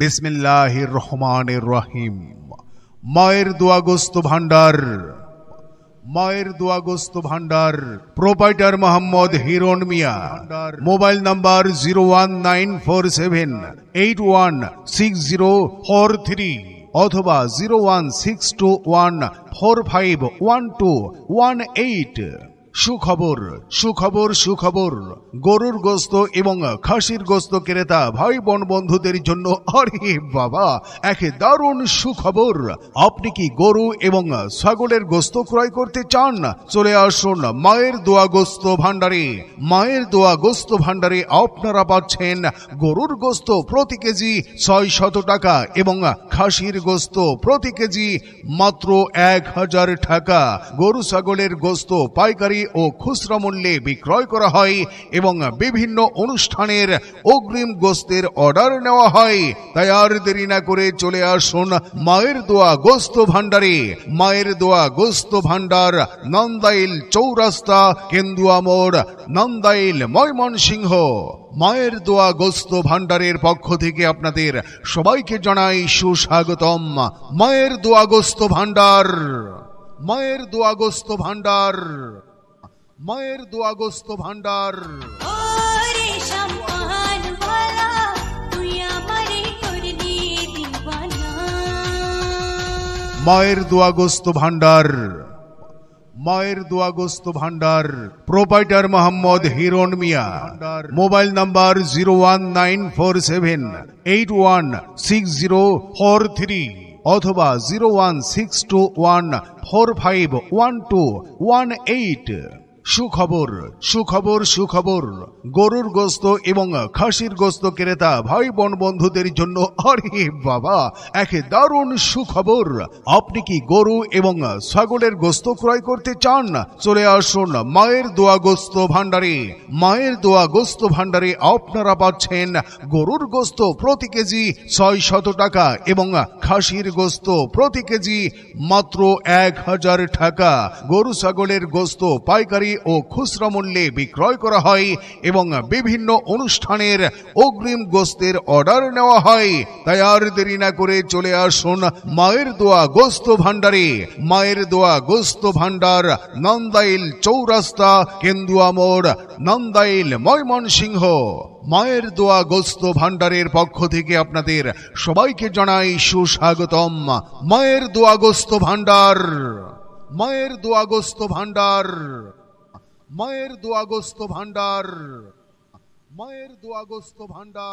বিসমিল্লাহির রহমানির রহিম। মায়ের দোয়াগস্ত ভান্ডার মায়ের দোয়াগস্ত ভান্ডার proprietor Mohammad Hiron Miah. Mobile number zero one nine four seven eight one six zero four three অথবা zero one six two one four five one two one eight. সুখবর সুখবর সুখবর। গরুর গোস্ত এবং খাসির গোস্ত ক্রেতা ভাই বোন বন্ধুদের জন্য, আরে বাবা, এক দারুণ সুখবর। আপনি কি গরু এবং ছাগলের গোস্ত ক্রয় করতে চান? চলে আসুন মায়ের দোয়া গোস্ত ভান্ডারে মায়ের দোয়া গোস্ত ভান্ডারে আপনারা পাচ্ছেন গরুর গোস্ত প্রতি কেজি ছয় শত টাকা এবং খাসির গোস্ত প্রতি কেজি মাত্র এক হাজার টাকা। গরু, ছাগলের গোস্ত পাইকারি ও খুচরা মূল্যে বিক্রয় করা হয় এবং বিভিন্ন অনুষ্ঠানের অগ্রিম গোস্তের অর্ডার নেওয়া হয়। তাই আর দেরি না করে চলে আসুন মায়ের দোয়া গোস্ত ভান্ডারে মায়ের দোয়া গোস্ত ভান্ডার নন্দাইল চৌরাস্তা, কেন্দুয়া মোড়, নন্দাইল ময়মনসিংহ। মায়ের দোয়া গোস্ত ভান্ডারের পক্ষ থেকে আপনাদের সবাইকে জানাই সুস্বাগতম। মায়ের দোয়া গোস্ত ভান্ডার মায়ের দোয়া গোস্ত ভান্ডার মায়ের দোয়াগস্ত দিওয়ানা মায়ের দোয়াগস্ত ভান্ডার মায়ের দোয়াগস্ত ভান্ডার proprietor Mohammad Hiron Miah mobile number zero one nine four seven eight one six zero four three অথবা zero one six two one four five one two one eight. সুখবর সুখবর সুখবর। গরুর গোস্ত এবং খাসির গোস্ত ক্রেতা ভাই বোন বন্ধুদের জন্য আরে বাবা, এক দারুণ সুখবর। আপনি কি গরু এবং ছাগলের গোস্ত ক্রয় করতে চান? চলে আসুন মায়ের দোয়া গোস্ত ভান্ডারে মায়ের দোয়া গোস্ত ভান্ডারে আপনারা পাচ্ছেন গরুর গোস্ত প্রতি কেজি ছয় শত টাকা এবং খাসির গোস্ত প্রতি কেজি মাত্র এক হাজার টাকা। গরু, ছাগলের গোস্ত পাইকারি ও খুচরা মূল্যে বিক্রয় করা হয় এবং বিভিন্ন অনুষ্ঠানের অগ্রিম গোস্তের অর্ডার নেওয়া হয়। তাই আর দেরি না করে চলে আসুন মায়ের দোয়া গোস্ত ভান্ডারে মায়ের দোয়া গোস্ত ভান্ডার নন্দাইল চৌরাস্তা, কেন্দুয়া মোড়, নন্দাইল ময়মনসিংহ। মায়ের দোয়া গোস্ত ভান্ডারের পক্ষ থেকে আপনাদের সবাইকে জানাই সুস্বাগতম। মায়ের দোয়া গোস্ত ভান্ডার মায়ের দোয়া গোস্ত ভান্ডার মায়ের দোয়াগস্ত ভান্ডার মায়ের দোয়াগস্ত ভান্ডার